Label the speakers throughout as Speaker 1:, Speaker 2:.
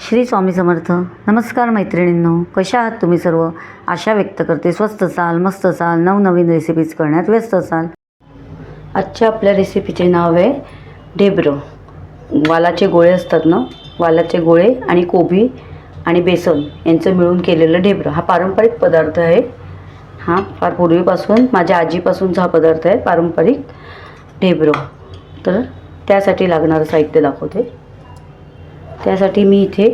Speaker 1: श्री स्वामी समर्थ. नमस्कार मैत्रिणींनो. कशा आहात तुम्ही सर्व? आशा व्यक्त करते. स्वस्त असाल मस्त असाल नवनवीन रेसिपीज करण्यात व्यस्त असाल. आजच्या आपल्या रेसिपीचे नाव आहे ढेबरं. वालाचे गोळे असतात ना? वालाचे गोळे आणि कोबी आणि बेसन यांचं मिळून केलेलं ढेबरं. हा पारंपरिक पदार्थ आहे. हा फार पूर्वीपासून माझ्या आजीपासूनचा हा पदार्थ आहे पारंपरिक ढेबरं. तर त्यासाठी लागणारं साहित्य दाखवते. त्यासाठी मी इथे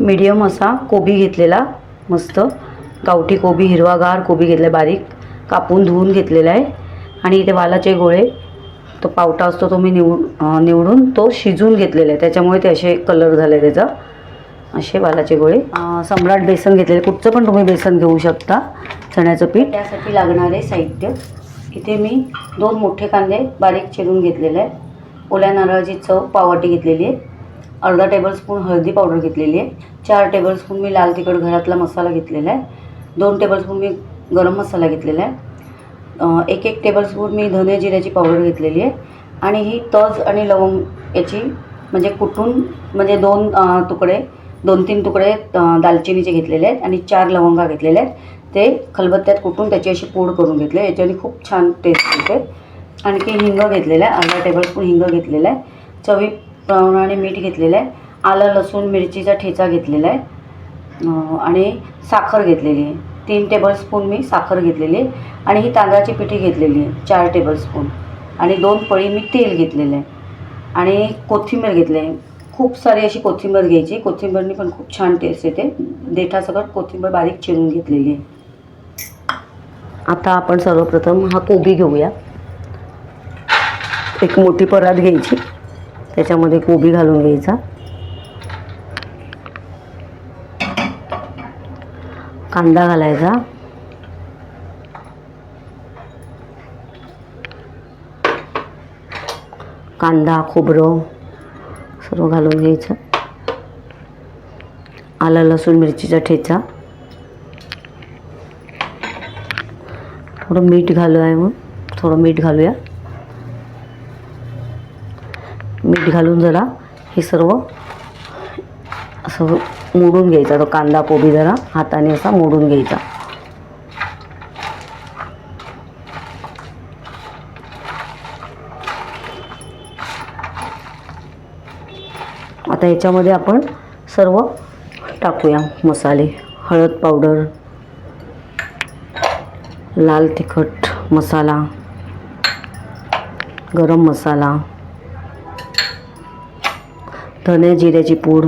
Speaker 1: मीडियम असा कोबी घेतलेला मस्त. गावठी कोबी हिरवागार कोबी घेतला बारीक. कापून धुवून घेतलेला आहे. आणि इथे वालाचे गोळे. तो पावटा असतो तो मी निवड निवडून तो शिजवून घेतलेला आहे. त्याच्यामुळे ते असे कलर झाले त्याचा. असे वालाचे गोळे. सम्राट बेसन घेतलेले. कुठचं पण तुम्ही बेसन घेऊ शकता. चण्याचं पीठ. त्यासाठी लागणारे साहित्य. इथे मी दोन मोठे कांदे बारीक चिरून घेतलेले आहे ओल्या नारळाची चव पाववाटी घेतलेली आहे. अर्धा टेबलस्पून हळदी पावडर घेतलेली आहे. चार टेबलस्पून मी लाल तिखट घरातला मसाला घेतलेला आहे. दोन टेबलस्पून मी गरम मसाला घेतलेला आहे. एक एक टेबलस्पून मी धने जिऱ्याची पावडर घेतलेली आहे. आणि ही तज आणि लवंग याची म्हणजे कुटून म्हणजे दोन तुकडे दोन तीन तुकडे दालचिनीचे घेतलेले आहेत आणि चार लवंगा घेतलेल्या आहेत. ते खलबत्त्यात कुटून त्याची अशी पूड करून घेतले याच्याने खूप छान टेस्ट येते. आणखी हिंग घेतलेला आहे. अर्धा टेबलस्पून हिंग घेतलेला आहे. चवी प्रमाणे मीठ घेतलेलं आहे. आलं लसूण मिरचीचा ठेचा घेतलेला आहे. आणि साखर घेतलेली आहे. तीन टेबलस्पून मी साखर घेतलेली आहे. आणि ही तांदळाची पिठी घेतलेली आहे चार टेबलस्पून आणि दोन पळी मी तेल घेतलेलं आहे. आणि कोथिंबीर घेतली आहे. खूप सारी अशी कोथिंबीर घ्यायची. कोथिंबीरनी पण खूप छान टेस्ट येते. देठासकट कोथिंबीर बारीक चिरून घेतलेली आहे. आता आपण सर्वप्रथम हा कोबी घेऊया. एक मोठी परात घ्यायची. त्याच्यामध्ये कोबी घालून घ्यायचा. कांदा घालायचा. कांदा खोबरं सर्व घालून घ्यायचं. आलं लसूण मिरचीचा ठेचा. थोडं मीठ घालू आहे मग थोडं मीठ घालूया. मीठ घालून जरा हे सर्व असं मोडून घ्यायचा. तो कांदा कोबी जरा हाताने असा मोडून घ्यायचा. आता याच्यामध्ये आपण सर्व टाकूया. मसाले हळद पावडर लाल तिखट मसाला गरम मसाला धने जिऱ्याची पूड.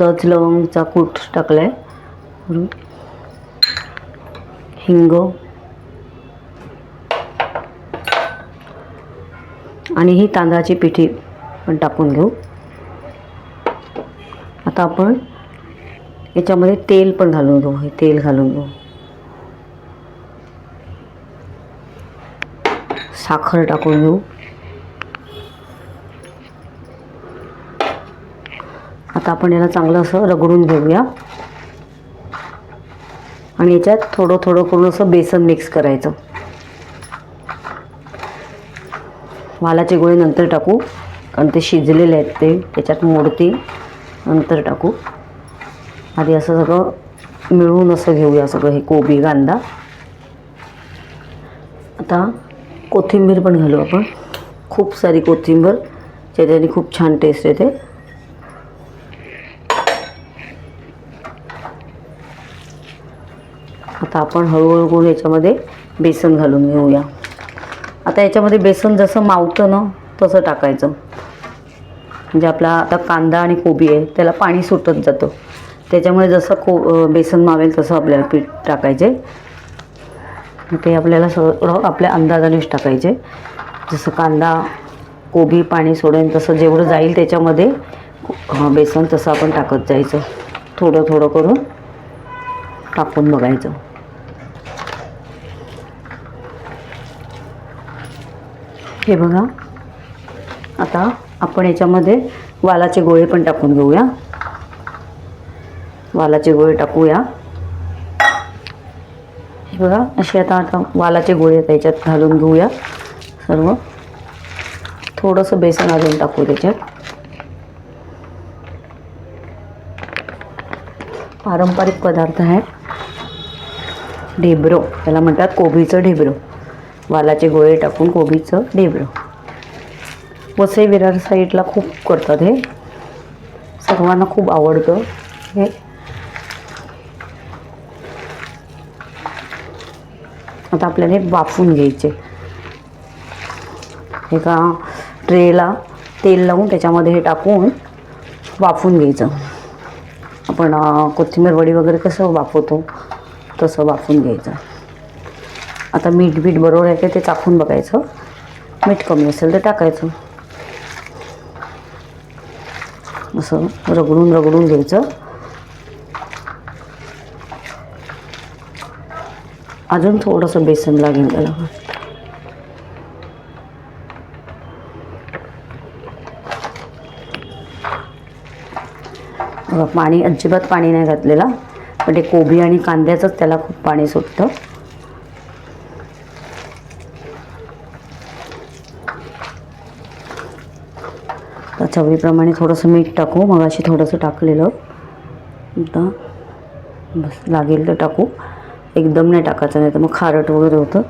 Speaker 1: तज लवंगचा कूट टाकला आहे हिंग. आणि ही तांदळाची पिठी पण टाकून घेऊ. आता आपण याच्यामध्ये तेल पण घालून घेऊ. हे तेल घालून घेऊ. साखर टाकून घेऊ. आता आपण याला चांगलं असं रगडून घेऊया. आणि याच्यात थोडं थोडं करून असं बेसन मिक्स करायचं. वालाचे गोळे नंतर टाकू. कारण ते शिजलेले आहेत ते. त्याच्यात मोडतील. नंतर टाकू. आधी असं सगळं मिळून असं घेऊया सगळं हे कोबी कांदा. आता कोथिंबीर पण घालू आपण. खूप सारी कोथिंबीर. ज्याच्याने खूप छान टेस्ट येते. आता आपण हळूहळू करून याच्यामध्ये बेसन घालून घेऊया. आता याच्यामध्ये बेसन जसं मावतं ना तसं टाकायचं. म्हणजे आपला आता कांदा आणि कोबी आहे त्याला पाणी सुटत जातं. त्याच्यामुळे जसं को बेसन मावेल तसं आपल्याला पीठ टाकायचे. ते आपल्याला सगळं आपल्या अंदाजानेच टाकायचे. जसं कांदा कोबी पाणी सोडेन तसं जेवढं जाईल त्याच्यामध्ये बेसन तसं आपण टाकत जायचं. थोडं थोडं करून टाकून बघायचं. हे बघा. आता आपण याच्यामध्ये वालाचे गोळे पण टाकून घेऊया. वालाचे गोळे टाकूया. हे बघा असे आता आता वालाचे गोळे त्याच्यात घालून घेऊया सर्व. थोडंसं बेसन अजून टाकू त्याच्यात. पारंपरिक पदार्थ आहे. ढेबरो त्याला म्हणतात कोबीचं ढेबरो. वालाचे गोळे टाकून कोबीचं ढेबरो वसई विरार साईडला खूप करतात हे. सर्वांना खूप आवडतं हे. आता आपल्याला हे वाफून घ्यायचे. एका ट्रेला तेल लावून त्याच्यामध्ये हे टाकून वाफून घ्यायचं. आपण कोथिंबीर वडी वगैरे कसं वाफवतो तसं वाफून घ्यायचं. आता मीठ बीठ बरोबर आहे का ते चाखून बघायचं. मीठ कमी असेल तर टाकायचं. असं रगडून रगडून घ्यायचं. अजून थोडंसं बेसन लागेल त्याला. पाणी अजिबात पाणी नाही घातलेलं. पण ते कोबी आणि कांद्याचंच त्याला खूप पाणी सुटतं. आता चवीप्रमाणे थोडंसं मीठ टाकू. मग अशी थोडंसं टाकलेलं. आता बस लागेल तर टाकू. एकदम नाही टाकायचं नाही तर मग खारट वगैरे होतं.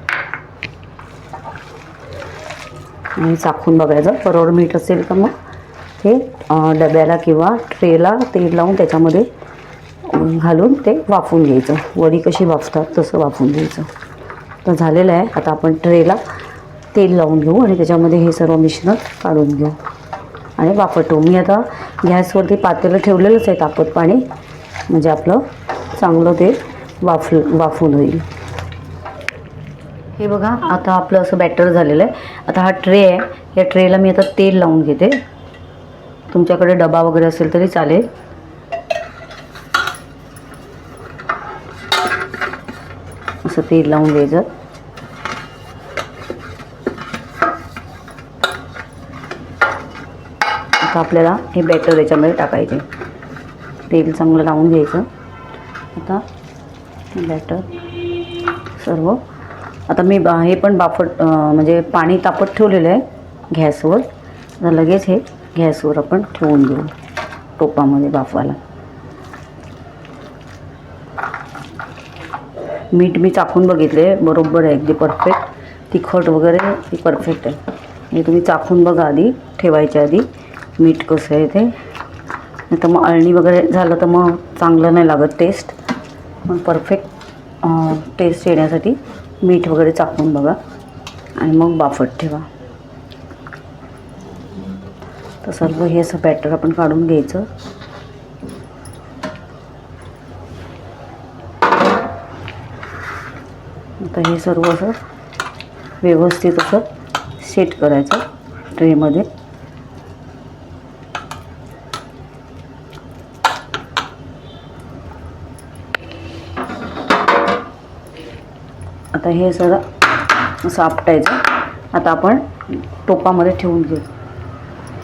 Speaker 1: आणि चाखून बघायचं. बरोबर मीठ असेल तर मग ते डब्याला किंवा ट्रेला तेल लावून त्याच्यामध्ये घालून ते वाफवून घ्यायचं. वडी कशी वाफतात तसं वाफून घ्यायचं. तर झालेलं आहे. आता आपण ट्रेला तेल लावून घेऊ आणि त्याच्यामध्ये हे सर्व मिश्रण काढून घेऊ. आणि वाफटू मी आता गॅसवरती पातेलं ठेवलेलंच आहे तापत पाणी. म्हणजे आपलं चांगलं ते वाफ वाफून होईल. हे बघा आता आपलं असं बॅटर झालेलं आहे. आता हा ट्रे आहे. या ट्रेला मी आता तेल लावून घेते. तुमच्याकडे डबा वगैरे असेल तरी चालेल. असं तेल लावून घ्यायचं. आता आपल्याला हे बॅटर याच्यामध्ये टाकायचे. तेल चांगलं लावून घ्यायचं. आता बॅटर सर्व. आता मी बा हे पण बाफट म्हणजे पाणी तापत ठेवलेलं आहे गॅसवर. आता लगेच हे गॅसवर आपण ठेवून देऊ टोपामध्ये बाफवायला. मीठ मी चाखून बघितले बरोबर आहे अगदी परफेक्ट तिखट वगैरे ती परफेक्ट आहे. म्हणजे तुम्ही चाखून बघा आधी ठेवायच्या आधी. मीठ कसं आहे ते. नाही तर मग अळणी वगैरे झालं तर मग चांगलं नाही लागत टेस्ट पण परफेक्ट टेस्ट येण्यासाठी मीठ वगैरे चाखून बघा. आणि मग बाफट ठेवा. तर सर्व हे असं बॅटर आपण काढून घ्यायचं. आता हे सर्व असं व्यवस्थित असं सेट करायचं ट्रेमध्ये. आता हे सगळं असं आपटायचं आता आपण टोपामध्ये ठेवून घेऊ.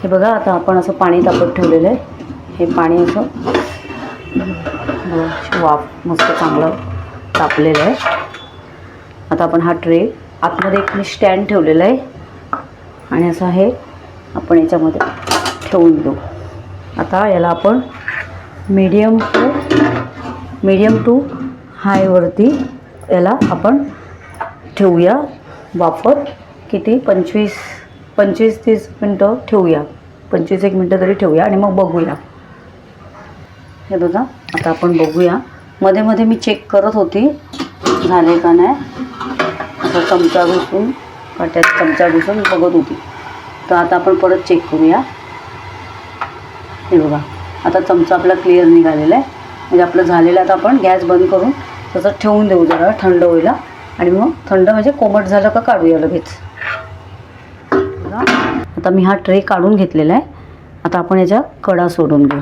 Speaker 1: हे बघा आता आपण असं पाणी तापत ठेवलेलं आहे. हे पाणी असं वाफ मस्त चांगलं तापलेलं आहे. आता आपण हा ट्रे आतमध्ये एक मी स्टँड ठेवलेला आहे. आणि असं हे आपण याच्यामध्ये ठेवून देऊ. आता याला आपण मीडियम टू मीडियम टू हायवरती याला आपण ठेवूया. वापर किती? पंचवीस. पंचवीस तीस मिनटं ठेवूया. पंचवीस एक मिनटं तरी ठेवूया आणि मग बघूया. हे बघा आता आपण बघूया. मध्ये मध्ये मी चेक करत होती. झाले का नाही? असं चमचा घुसून काट्यात चमचा घुसून बघत होती. तर आता आपण परत चेक करूया. हे बघा आता चमचा आपला क्लिअर निघालेला आहे. म्हणजे आपलं झालेलं आता आपण गॅस बंद करून तसं ठेवून देऊ जरा थंड होईला आणि मग थंड म्हणजे कोमट झालं का काढूया लगेच. आता मी हा ट्रे काढून घेतलेला आहे. आता आपण याच्या कडा सोडून घेऊ.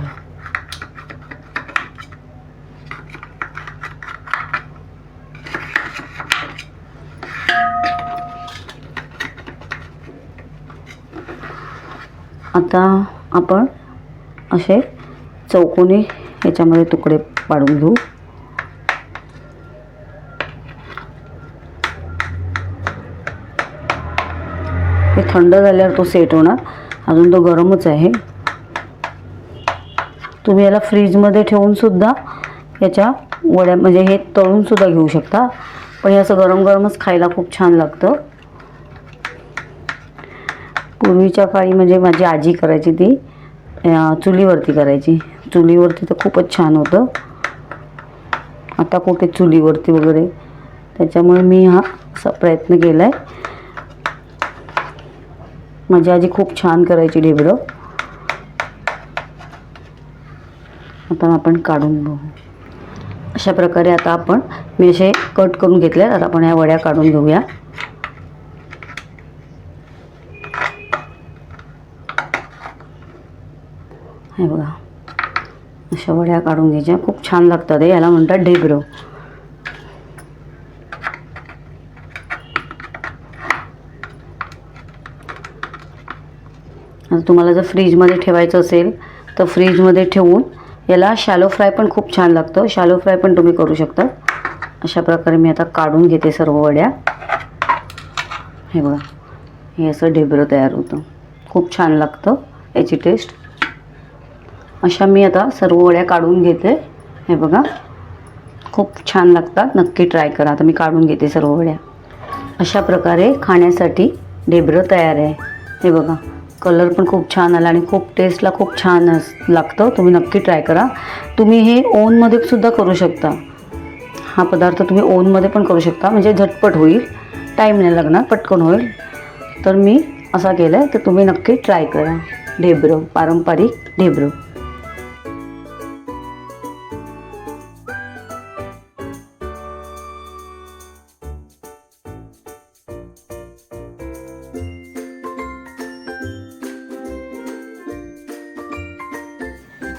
Speaker 1: आता आपण असे चौकोनी याच्यामध्ये तुकडे पाडून घेऊ. थंड झाल्यावर तो सेट होणार. अजून तो गरमच आहे. तुम्ही याला फ्रीजमध्ये ठेवूनसुद्धा याच्या वड्या म्हणजे हे तळूनसुद्धा घेऊ शकता. पण हे असं गरम गरमच खायला खूप छान लागतं. पूर्वीच्या काळी म्हणजे माझी आजी करायची ती चुलीवरती करायची. चुलीवरती तर खूपच छान होतं. आता कुठे चुलीवरती वगैरे. त्याच्यामुळे मी हा असा प्रयत्न केला आहे माझी आजी खूप छान करायची ढेबरं आता आपण काढून बघू. अशा प्रकारे आता आपण मी असे कट करून घेतले. आता आपण ह्या वड्या काढून घेऊया. हे बघा. अशा वड्या काढून घ्यायच्या. खूप छान लागतात याला म्हणतात ढेबरं तुम्हाला जर फ्रीजमध्ये ठेवायचं असेल तर फ्रीजमध्ये ठेवून याला शॅलो फ्राय पण खूप छान लागतं. शॅलो फ्राय पण तुम्ही करू शकता. अशा प्रकारे मी आता काढून घेते सर्व वड्या. हे बघा हे असं ढेबरं तयार होतं. खूप छान लागतं याची टेस्ट अशा मी आता सर्व वड्या काढून घेते. हे बघा खूप छान लागतात. नक्की ट्राय करा. आता मी काढून घेते सर्व वड्या. अशा प्रकारे खाण्यासाठी ढेबरं तयार आहे. हे बघा कलर पण खूप छान आला आणि खूप टेस्टला खूप छान अस लागतं. तुम्ही नक्की ट्राय करा. तुम्ही हे ओनमध्ये सुद्धा करू शकता. हा पदार्थ तुम्ही ओनमध्ये पण करू शकता. म्हणजे झटपट होईल. टाईम नाही लागणार. पटकन होईल. तर मी असा केला आहे तर तुम्ही नक्की ट्राय करा. ढेबरं. पारंपरिक ढेबरं.